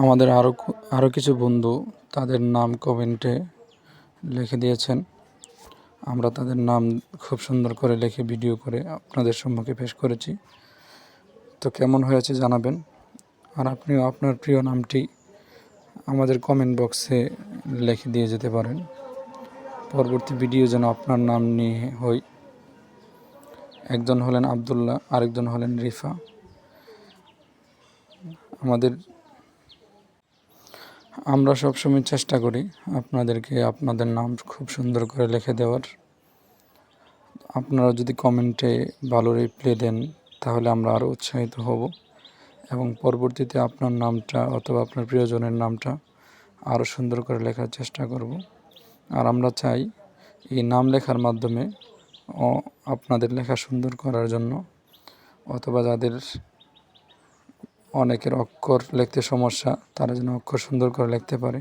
আমাদের আরও আরও কিছু বন্ধু তাদের নাম কমেন্টে লিখে দিয়েছেন। আমরা তাদের নাম খুব সুন্দর করে লিখে ভিডিও করে আপনাদের সম্মুখে পেশ করেছি। তো কেমন হয়েছে জানাবেন। আর আপনিও আপনার প্রিয় নামটি আমাদের কমেন্ট বক্সে লিখে দিয়ে যেতে পারেন। পরবর্তী ভিডিও যেন আপনার নাম নিয়ে হই একজন হলেন আবদুল্লাহ, আরেকজন হলেন রিফা। আমাদের আমরা সবসময় চেষ্টা করি আপনাদেরকে আপনাদের নাম খুব সুন্দর করে লিখে দেওয়ার। আপনারা যদি কমেন্টে ভালো রিপ্লাই দেন, তাহলে আমরা আরও উৎসাহিত হব। এবং পরবর্তীতে আপনার নামটা অথবা আপনার প্রিয়জনের নামটা আরও সুন্দর করে লেখার চেষ্টা করব। আর আমরা চাই এই নাম লেখার মাধ্যমে আপনাদের লেখা সুন্দর করার জন্য অথবা যাদের অনেকের অক্ষর লিখতে সমস্যা তারা যেন অক্ষর সুন্দর করে লিখতে পারে।